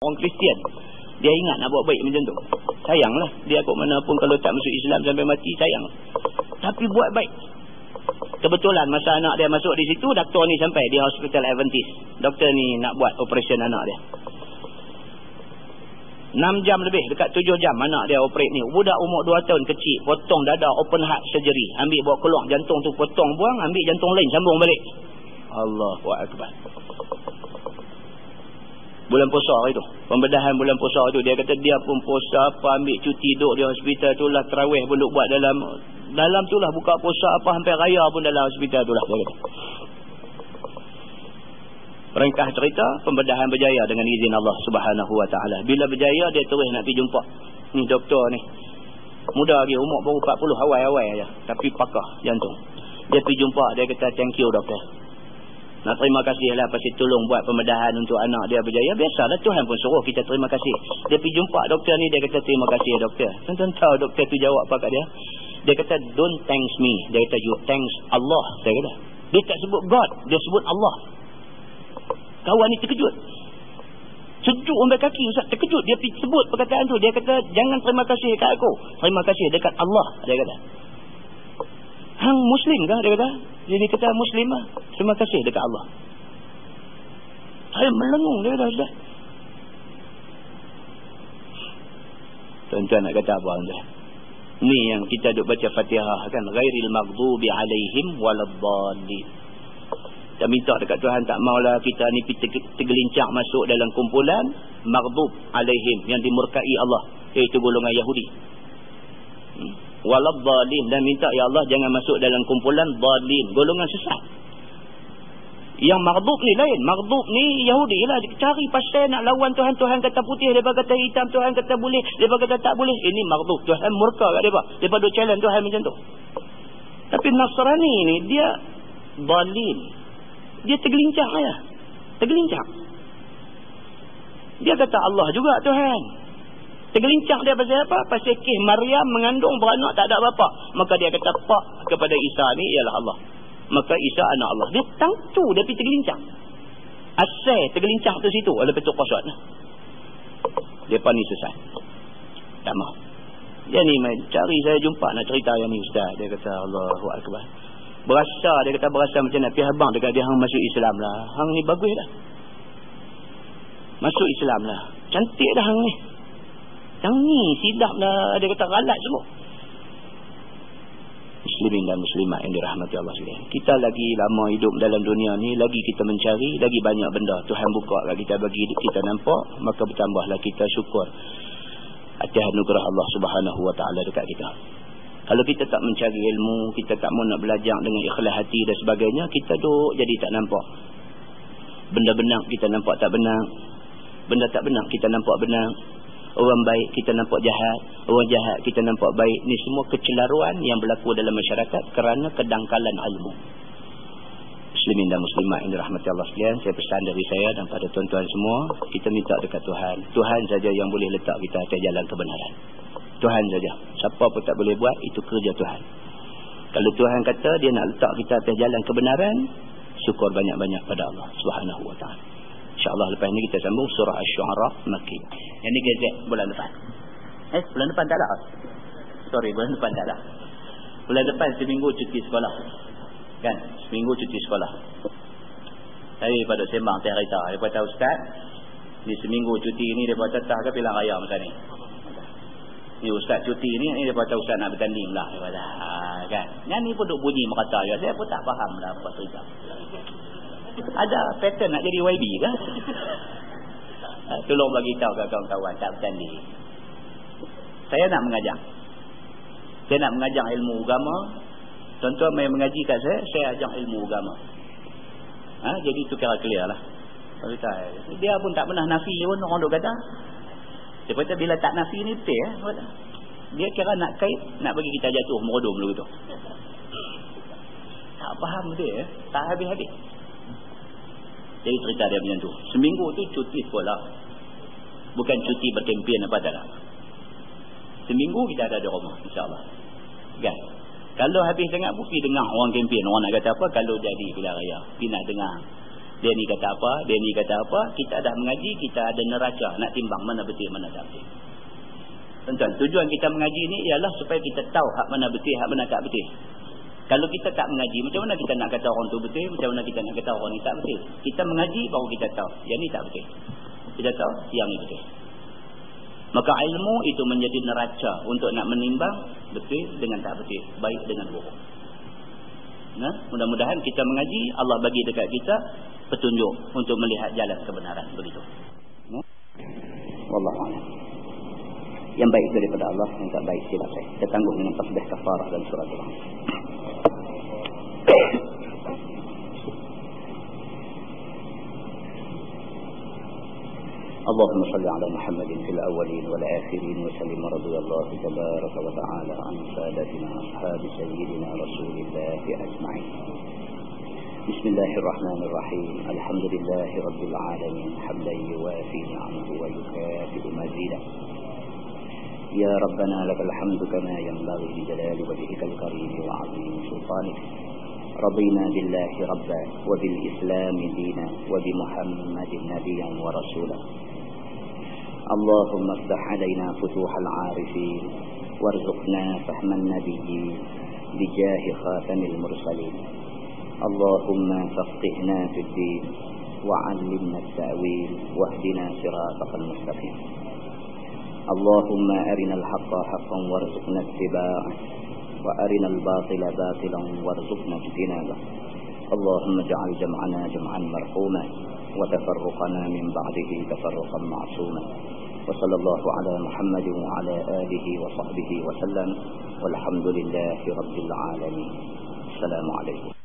orang Kristian dia ingat nak buat baik macam tu. Sayanglah dia kok mana pun kalau tak masuk Islam sampai mati sayang. Tapi buat baik. Kebetulan masa anak dia masuk di situ doktor ni sampai di hospital Adventist. Doktor ni nak buat operation anak dia. 6 jam lebih dekat 7 jam anak dia operate ni. Budak umur 2 tahun kecil potong dada open heart surgery. Ambil bawa keluar jantung tu potong buang ambil jantung lain sambung balik. Allahu akbar bulan puasa hari tu pembedahan bulan puasa tu dia kata dia pun puasa apa ambil cuti duduk di hospital tu lah terawih pun buat dalam dalam tu lah buka puasa apa hampir raya pun dalam hospital tu lah Ringkah cerita, pembedahan berjaya dengan izin Allah subhanahu wa ta'ala. Bila berjaya, dia terus nak pergi jumpa. Ni doktor ni. Muda lagi, umur baru 40, awal-awal aja. Tapi pakar jantung. Dia pergi jumpa, dia kata, thank you doktor. Nak terima kasih lah pasal tolong buat pembedahan untuk anak dia berjaya. Biasalah Tuhan pun suruh kita terima kasih. Dia pergi jumpa doktor ni, dia kata, terima kasih doktor. Tuan-tuan tahu doktor tu jawab apa kat dia? Dia kata, don't thanks me. Dia kata, you thanks Allah. Dia kata. Dia tak sebut God, dia sebut Allah. Kawan ni terkejut. Sejuk sampai kaki Ustaz terkejut. Dia sebut perkataan tu. Dia kata jangan terima kasih dekat aku. Terima kasih dekat Allah. Dia kata. Hang Muslim kah? Dia kata. Jadi kata Muslim lah. Terima kasih dekat Allah. Saya melengung. Dia kata. Tuan-tuan nak kata apa Ustaz? Ni yang kita duk baca fatihah kan. Ghairil maghdubi alaihim waladhalin. Kita minta dekat Tuhan tak maulah kita ni tergelincang masuk dalam kumpulan maghdub alaihim yang dimurkai Allah iaitu golongan Yahudi. Walad zalim dan minta ya Allah jangan masuk dalam kumpulan zalim, golongan sesat. Yang maghdub ni lain, maghdub ni Yahudi lah cari pasal nak lawan Tuhan, Tuhan kata putih, depa kata hitam, Tuhan kata boleh, depa kata tak boleh. Ini maghdub, Tuhan murka kat depa. Depa duk challenge Tuhan macam tu. Tapi Nasrani ni dia zalim dia tergelincang ya. Tergelincang. Dia kata Allah juga Tuhan. Tergelincang dia pasal apa? Pasal kih Maryam mengandung beranak tak ada bapa. Maka dia kata pak kepada Isa ni ialah Allah. Maka Isa anak Allah. Dia tangtu dia pergi tergelincang. Asal tergelincang tu situ. Oleh betul kosot. Dia panis sesat. Tak mahu. Dia ni cari saya jumpa nak cerita yang ni Ustaz. Dia kata Allahu Akbar. Berasa dia kata berasa macam nak pergi habang dekat dia hang masuk Islam lah. Hang ni bagus dah. Masuk Islam lah. Cantik dah hang ni. Yang ni sidap dah dia kata ralat semua. Muslimin dan muslimat yang dirahmati Allah sekalian. Kita lagi lama hidup dalam dunia ni, lagi kita mencari, lagi banyak benda Tuhan buka kat kita bagi kita nampak, maka bertambahlah kita syukur atas anugerah Allah Subhanahu wa taala dekat kita. Kalau kita tak mencari ilmu, kita tak mau nak belajar dengan ikhlas hati dan sebagainya, kita duduk jadi tak nampak. Benda benar kita nampak tak benar. Benda tak benar kita nampak benar. Orang baik kita nampak jahat. Orang jahat kita nampak baik. Ini semua kecelaruan yang berlaku dalam masyarakat kerana kedangkalan ilmu. Muslimin dan muslimat yang dirahmati Allah sekalian. Saya pesan dari saya dan pada tuan-tuan semua. Kita minta dekat Tuhan. Tuhan saja yang boleh letak kita atas jalan kebenaran. Tuhan saja. Siapa pun tak boleh buat, itu kerja Tuhan. Kalau Tuhan kata dia nak letak kita atas jalan kebenaran, syukur banyak-banyak pada Allah Subhanahu wa taala. Insya-Allah lepas ni kita sambung surah Asy-Syu'ara Makki. Yang ni gazet bulan depan. Eh, bulan depan tak ada. Sorry, bulan depan tak ada. Bulan depan seminggu cuti sekolah. Kan? Seminggu cuti sekolah. Saya pada sembang teh kereta. Dia kata ustaz, ni seminggu cuti ni dia buat tetah ke bilang raya macam ni. Ni ustaz cuti ni ni dia kata ustaz nak bertanding lah dia kata. Ha, kan. Yang ni pun duk bunyi merata ya. Saya pun tak faham lah apa cerita. Ada pattern nak jadi YB ke? Ha, tolong bagi tahu ke kawan-kawan tak bertanding. Saya nak mengajar. Saya nak mengajar ilmu agama. Tuan-tuan main mengaji kat saya, saya ajar ilmu agama. Ha, jadi itu kira clear lah. Dia pun tak pernah nafi pun orang duk kata. Dia kata bila tak nafi ni betul eh? Dia kira nak kait Nak bagi kita jatuh merodom dulu tu Tak faham dia eh? Tak habis-habis Jadi cerita dia macam tu. Seminggu tu cuti sekolah. Bukan cuti berkempian apa tak Seminggu kita ada di rumah InsyaAllah. Kan? Kalau habis pun Pergi dengar orang kempian Orang nak kata apa Kalau jadi bila raya. Pergi nak dengar. Dia ni kata apa, dia ni kata apa. Kita dah mengaji, kita ada neraca. Nak timbang mana betul, mana tak betul. Tuan-tuan, tujuan kita mengaji ni ialah supaya kita tahu hak mana betul, hak mana tak betul. Kalau kita tak mengaji, macam mana kita nak kata orang tu betul, macam mana kita nak kata orang ni tak betul. Kita mengaji baru kita tahu, yang ni tak betul. Kita tahu, yang ni betul. Maka ilmu itu menjadi neraca untuk nak menimbang betul dengan tak betul, baik dengan buruk. Nah, mudah-mudahan kita mengaji, Allah bagi dekat kita petunjuk untuk melihat jalan kebenaran begitu. Nah. Wallahu Yang baik itu daripada Allah, yang tak baik silap saya. Kita tangguh dengan tasbih kafarah dan surat Allah. اللهم صل على محمد في الأولين والآخرين وسلم رضي الله تبارك وتعالى عن سادتنا أصحاب سيدنا رسول الله أجمعين. بسم الله الرحمن الرحيم. الحمد لله رب العالمين. حمدا يوافي نعمه ويكافئ مزيدا. يا ربنا لك الحمد كما ينبغي لجلال وجهك الكريم وعظيم سلطانك. رضينا بالله ربا وبالإسلام دينا وبمحمد نبيا ورسولا. اللهم افتح علينا فتوح العارفين وارزقنا فهم النبيين بجاه خاتم المرسلين. اللهم فقهنا في الدين وعلمنا التأويل واهدنا صراطك المستقيم. اللهم أرنا الحق حقا وارزقنا اتباعه وأرنا الباطل باطلا وارزقنا اجتنابه. اللهم اجعل جمعنا جمعا مرحوما وتفرقنا من بعده تفرقا معصوما. وصلى الله على محمد وعلى آله وصحبه وسلم والحمد لله رب العالمين. السلام عليكم.